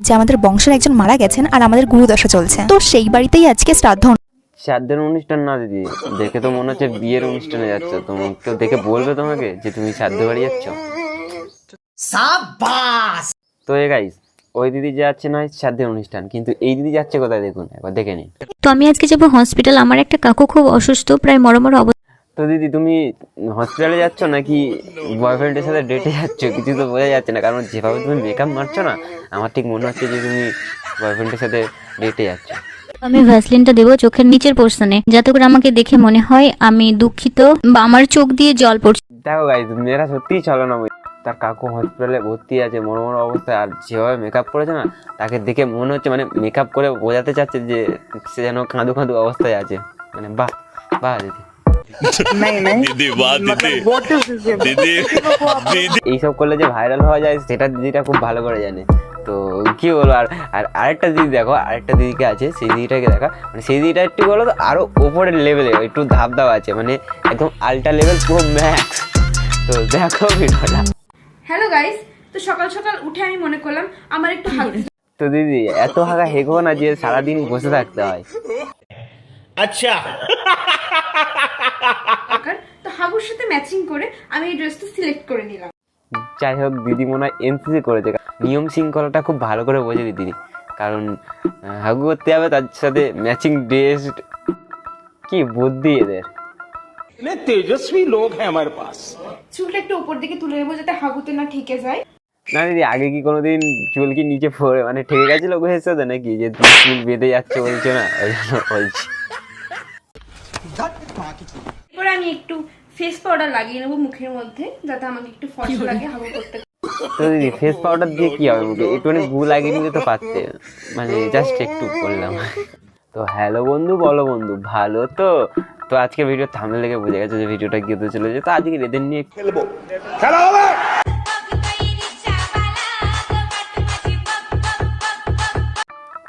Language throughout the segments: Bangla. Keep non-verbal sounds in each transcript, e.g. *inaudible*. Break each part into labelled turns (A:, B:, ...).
A: যে আমাদের বংশের একজন মারা গেছেন আর আমাদের গুরুদশা চলছে। তো সেই বাড়িতেই আজকে শ্রাদ্ধ
B: শ্রাদ্ধের অনুষ্ঠান না দিদি দেখে তো মনে হচ্ছে বিয়ের অনুষ্ঠানে যাচ্ছ। তোমাকে কেউ দেখে বলবে তোমাকে যে তুমি শ্রাদ্ধ বাড়ি যাচ্ছ। তো এ গাইস ওই দিদি যাচ্ছে না শ্রাদ্ধের অনুষ্ঠান কিন্তু এই দিদি যাচ্ছে কোথায় দেখুন একবার দেখে নিন।
C: তো আমি আজকে যাব হসপিটাল আমার একটা কাকু খুব অসুস্থ প্রায় মরমর অবস্থা।
B: তো দিদি তুমি হসপিটালে যাচ্ছ নাকি বয়ফ্রেন্ডের সাথে ডেটে যাচ্ছ? কিছু তো বোঝা যাচ্ছে না কারণ যেভাবে তুমি মেকআপ মারছো না আমার ঠিক মনে হচ্ছে যে তুমি বয়ফ্রেন্ডের সাথে ডেটে যাচ্ছ।
C: আমি ভ্যাসলিনটা দেবো চোখের নিচের পোর্শনে যাতে করে আমাকে দেখে মনে হয় আমি দুঃখিত বা আমার চোখ দিয়ে জল পড়ছে।
B: দেখো গাইজ মেয়েরা সত্যিই চলো না তার কাকু হসপিটালে ভর্তি আছে মনে মনে অবস্থায় আর যেভাবে মেকআপ করেছে না তাকে দেখে মনে হচ্ছে মানে মেকআপ করে বোঝাতে চাচ্ছে যে সে যেন কাঁদু কাঁদু অবস্থায় আছে। মানে বাহ বাহ দিদি।
D: दीदी *laughs* वाह दीदी दीदी दीदी
B: এইসব করলে যে ভাইরাল হওয়া যায় সেটা দিদিটা খুব ভালো করে জানে তো কি বলবো আর আর আরেকটা দিদি দেখো আরেকটা দিদিকে আছে সেই দিদিটাকে দেখা মানে সেই দিদিটা একটু বলো তো আরো উপরের লেভেলে একটু ধাপ ধাপ আছে মানে একদম আল্ট্রা লেভেল পুরো ম্যাক্স তো দেখো ভিডিওটা
E: হ্যালো গাইস তো সকাল সকাল উঠে আমি মনে করলাম আমার একটু হাগ
B: তো দিদি এত হাগা হেগো না যে সারাদিন বসে থাকতে হয়
E: দরকার তো হাগুর সাথে ম্যাচিং করে আমি এই ড্রেসটা সিলেক্ট করে নিলাম।
B: যাই হোক দিদি মনে হয় এনসিসি করেছে। নিয়ম শৃঙ্খলাটা খুব ভালো করে বোঝে দিদি কারণ হাগু করতে হবে তার সাথে ম্যাচিং ড্রেস কি বুদ্ধি এদের।
F: তেজস্বী লোক হ্যাঁ আমার
E: চুলটা একটু উপর দিকে তুলে নেব যাতে হাগুতে না ঠেকে যায়।
B: না দিদি আগে কি কোনোদিন চুল কি নিচে পড়ে মানে ঠেকে গেছিল ওকে হেসে নাকি? যে চুল বেঁধে যাচ্ছে বলছে না? ওই জন্য বলছি।
E: আমি একটু ফেস পাউডার লাগিয়ে মুখের মধ্যে যাতে আমাকে একটু লাগে করতে।
B: তো দিদি ফেস পাউডার দিয়ে কি হবে একটুখানি মানে ভুল পারতে। মানে জাস্ট একটু করলাম তো হ্যালো বন্ধু বলো বন্ধু ভালো তো? তো আজকে ভিডিও থামলে লেগে বুঝে গেছে যে ভিডিওটা গিয়ে চলে যেত আজকে এদের নিয়ে
F: খেলব। খেলা হবে!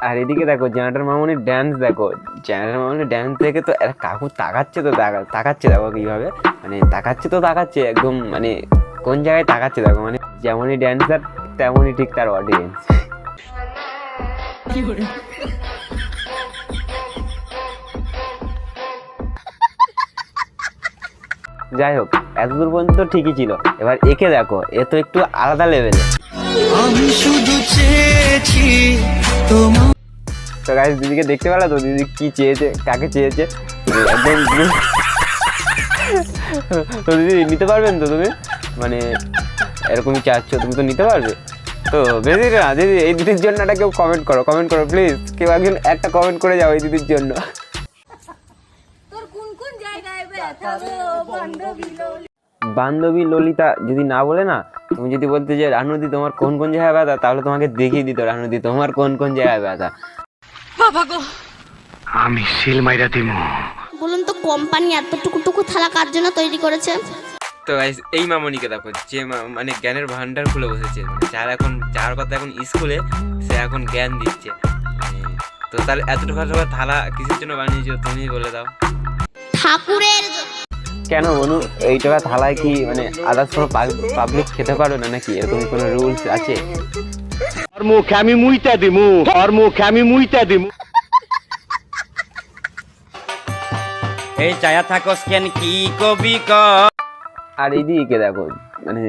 B: আর এদিকে দেখো, জেনারেটর মামনির ড্যান্স দেখো। জেনারেটর মামনির ড্যান্স দেখে তো এরা কাকু তাকাচ্ছে তো তাকাচ্ছে দেখো কীভাবে। মানে তাকাচ্ছে তো তাকাচ্ছে, একদম মানে কোন জায়গায় তাকাচ্ছে দেখো মানে যেমনই ড্যান্সার তেমনই ঠিক তার অডিয়েন্স যাই হোক এতদূর পর্যন্ত ঠিকই ছিল। এবার একে দেখো, এ তো একটু আলাদা লেভেলে তো গাইস দিদিকে দেখতে পেলা তো? দিদি কি চেয়েছে? কাকে চেয়েছে? তো দিদি নিতে পারবেন তো তুমি? মানে এরকমই চাচ্ছ তুমি তো নিতে পারবে? তো বেশি না দিদি এই দিদির জন্য একটা কেউ কমেন্ট করো কমেন্ট করো প্লিজ কেউ একজন একটা কমেন্ট করে যাও এই দিদির জন্য। বান্ধবী ললিতা যদি না বলে না তুমি যদি বলতে যে রানুদি তোমার কোন কোন জায়গায় ব্যথা? তাহলে তোমাকে দেখিয়ে দিত রানুদি তোমার কোন কোন জায়গায় ব্যথা?
G: বলুন তো কোম্পানি এতটুকু টুকু থালা কার জন্য তৈরি করেছে?
B: তো এই মামনিকে দেখো যে মানে জ্ঞানের ভান্ডার খুলে বসেছে। মানে যার এখন যার কথা এখন স্কুলে সে এখন জ্ঞান দিচ্ছে। মানে, তো তাহলে এতটুকু ভালো থালা কিসের জন্য বানিয়েছো? তুমি বলে দাও।
G: ঠাকুরের
B: কেন বনু এই টাকা থালায় কি মানে আদার্স কোনো পাবলিক খেতে পারবে না নাকি? এরকম কোনো রুলস আছে?
F: और मुखे আমি মুইতা দিমু और মুখে আমি মুইতা দিমু
H: এই চায়া থাকস কেন কি কবি ক
B: আর এইদিকে দেখো মানে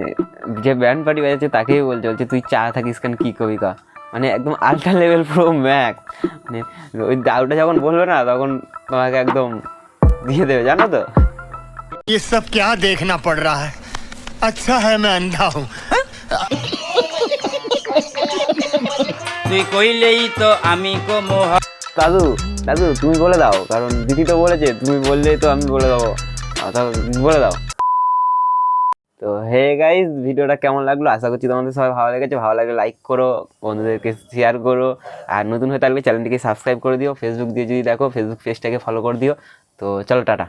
B: যে ব্যান্ড পার্টি বাজাচ্ছে তাকেই বলছে বলছে তুই চা থাকিস কেন কি কবি কা মানে একদম আল্ট্রা লেভেল প্রো ম্যাক মানে ওই দাউটা যখন বলবে না তখন তোমাকে একদম দিয়ে দেবে জানো তো
I: ये सब क्या देखना पड़ रहा है अच्छा है मैं अंधा हूँ
H: তুই কইলেই তো আমি কো মোহ
B: দাদু দাদু, তুমি বলে দাও, কারণ দিদি তো বলেছে, তুমি বললেই তো আমি বলে দেবো। বলে দাও। তো হে গাইস ভিডিওটা কেমন লাগল? আশা করছি তোমাদের সবাই ভালো লেগেছে। ভালো লাগলে লাইক করো, বন্ধুদেরকে শেয়ার করো। আর নতুন হয়ে থাকলে চ্যানেলটিকে সাবস্ক্রাইব করে দিও। ফেসবুক দিয়ে যদি দেখো ফেসবুক পেজটাকে ফলো করে দিও। তো চলো, টাটা।